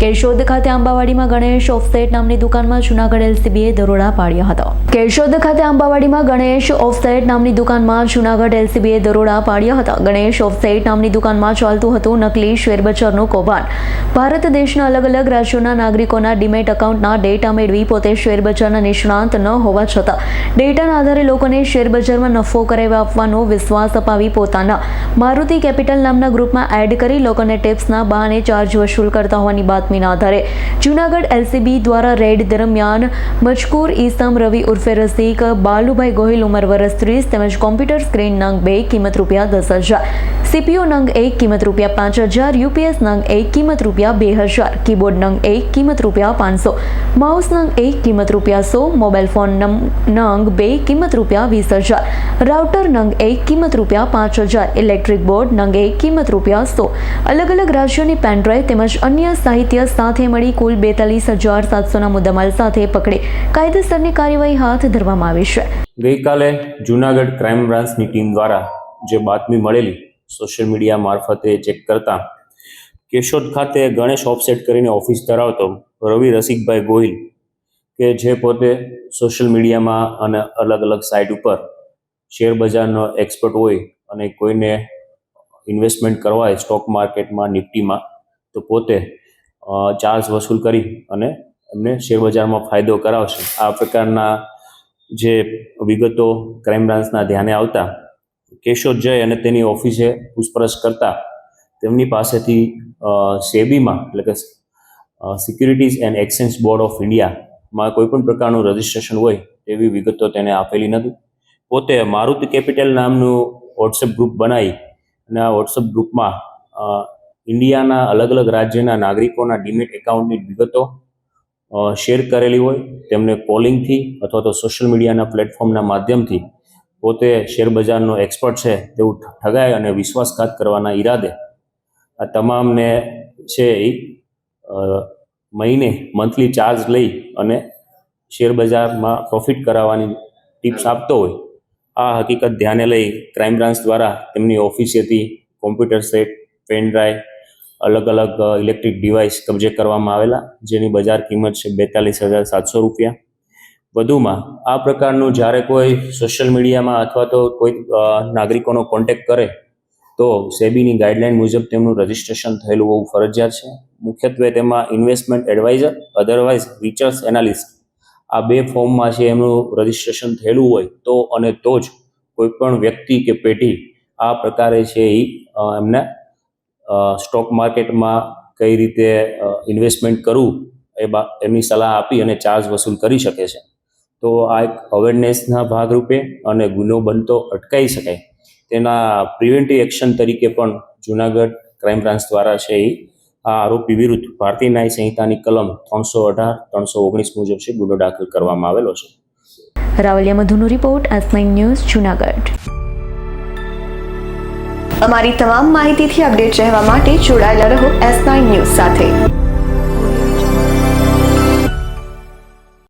કેશોદ ખાતે આંબાવાડીમાં ગણેશ ઓફસેટ નામની દુકાનમાં જૂનાગઢ એલસીબીએ દરોડા પાડ્યા હતા. કેશોદ ખાતે આંબાવાડીમાં ગણેશ ઓફસેટ નામની દુકાનમાં જૂનાગઢ એલસીબીએ દરોડા પાડ્યા હતા. ગણેશ ઓફસેટ નામની દુકાનમાં ચાલતું હતું નકલી શેરબજારનું કૌભાંડ. ભારત દેશના અલગ અલગ રાજ્યોના નાગરિકોના ડીમેટ એકાઉન્ટના ડેટા મેળવી પોતે શેરબજારના નિષ્ણાંત ન હોવા છતાં, ડેટાના આધારે લોકોને શેરબજારમાં નફો કરાવ્યા આપવાનો વિશ્વાસ અપાવી પોતાના મારુતિ કેપિટલ નામના ગ્રુપમાં એડ કરી લોકોને ટિપ્સના બહાને ચાર્જ વસૂલ કરતા હોવાની બાતમીના આધારે જૂનાગઢ એલસીબી દ્વારા રેડ દરમિયાન મજકૂર ઈસમ રવિ ઉર્ફે રસિક, બાલુભાઈ ગોહિલ ઉંમર વર્ષ ત્રીસ તેમજ કોમ્પ્યુટર સ્ક્રીન નંગ બે કિંમત રૂપિયા દસ હજાર. સીપીયુ નંગ એક કિંમત રૂપિયા પાંચ હજાર, યુપીએસ નંગ એક કિંમત રૂપિયા બે હજાર, કીબોર્ડ નંગ એક કિંમત રૂપિયા પાંચસો, માઉસ નંગ એક કિંમત રૂપિયા સો, મોબાઈલ ફોન નંગ બે કિંમત રૂપિયા વીસ હજાર, રાઉટર નંગ એક કિંમત રૂપિયા પાંચ હજાર, ઇલેક્ટ્રિક બોર્ડ નંગ એક કિંમત રૂપિયા સો. અલગ અલગ રાજ્યોની પેનડ્રાઈવ તેમજ અન્ય સાહિત્ય સાથે મળી કુલ બેતાલીસ હજાર સાતસોના મુદ્દામાલ સાથે પકડી કાયદેસરની કાર્યવાહી હાથ ધરવામાં આવી છે. ગઈકાલે જૂનાગઢ ક્રાઇમ બ્રાન્ચની ટીમ દ્વારા જે બાતમી મળેલી સોશિયલ મીડિયા મારફતે ચેક કરતા કેશોદ ખાતે ગણેશ ઓફસેટ કરીને ઓફિસ ધરાવતો રવિ રસિકભાઈ ગોહિલ કે જે પોતે સોશિયલ મીડિયામાં અને અલગ અલગ સાઇટ ઉપર શેર બજારનો એક્સપર્ટ હોય અને કોઈને ઇન્વેસ્ટમેન્ટ કરવા હોય સ્ટોક માર્કેટમાં, નિફ્ટીમાં, તો પોતે ચાર્જ વસૂલ કરી અને એમને શેરબજારમાં ફાયદો કરાવશે. આ પ્રકારના જે વિગતો ક્રાઇમ બ્રાન્ચના ધ્યાને આવતા કેશોદ જઈ અને તેની ઓફિસે પૂછપરછ કરતા તેમની પાસેથી સેબીમાં એટલે કે securities and exchange board of ઇન્ડિયામાં કોઈ પણ પ્રકારનું રજિસ્ટ્રેશન હોય તેવી વિગતો તેને આપેલી નથી. પોતે મારુતિ કેપિટલ નામનું વોટ્સએપ ગ્રુપ બનાવી અને આ વોટ્સએપ ગ્રુપમાં ઇન્ડિયાના અલગ અલગ રાજ્યના નાગરિકોના ડીમેટ એકાઉન્ટની વિગતો શેર કરેલી હોય. તેમને કોલિંગથી અથવા તો સોશિયલ મીડિયાના પ્લેટફોર્મના માધ્યમથી પોતે શેર બજારનો એક્સપર્ટ છે તેવું ઠગાય અને વિશ્વાસઘાત કરવાના ઈરાદે આ તમામને છે એ મહિને મંથલી ચાર્જ લઈ અને શેર બજારમાં પ્રોફિટ કરાવવાની ટિપ્સ આપતો હોય. આ હકીકત ધ્યાને લઈ ક્રાઇમ બ્રાન્ચ દ્વારા તેમની ઓફિસેથી કોમ્પ્યુટર સેટ પેન ડ્રાઈવ અલગ અલગ ઇલેક્ટ્રિક ડિવાઇસ કબજે કરવામાં આવેલા, જેની બજાર કિંમત છે બેતાલીસ હજાર સાતસો રૂપિયા. વધુમાં આ પ્રકારનું જ્યારે કોઈ સોશિયલ મીડિયામાં અથવા તો કોઈ નાગરિકોનો કોન્ટેક્ટ કરે, તો સેબીની ગાઈડલાઇન મુજબ તેમનું રજિસ્ટ્રેશન થયેલું હોવું ફરજિયાત છે. મુખ્યત્વે તેમાં investment adviser otherwise research analyst આ બે ફોર્મમાં છે એમનું રજિસ્ટ્રેશન થયેલું હોય, તો અને તો જ કોઈ પણ વ્યક્તિ કે પેઢી આ પ્રકારે છે એ એમને સ્ટોક માર્કેટમાં કઈ રીતે ઇન્વેસ્ટમેન્ટ કરવું એ બા, એમની સલાહ આપી અને ચાર્જ વસૂલ કરી શકે છે. તો આ એક અવેરનેસના ભાગરૂપે અને ગુનો બનતો અટકાવી શકાય. તેના પ્રિવેન્ટિવ એક્શન તરીકે પણ જુનાગઢ ક્રાઇમ બ્રાન્ચ દ્વારા છે એ આ આરોપી વિરુદ્ધ ભારતીય ન્યાય સંહિતાની કલમ ત્રણસો અઢાર, ત્રણસો ઓગણીસ મુજબ છે ગુનો દાખલ કરવામાં આવેલો છે. રાવલિયા મધુનો રિપોર્ટ એસ ન્યૂઝ જુનાગઢ. અમારી તમામ માહિતીથી અપડેટ રહેવા માટે જોડાયેલા રહો એસ ન્યૂઝ સાથે.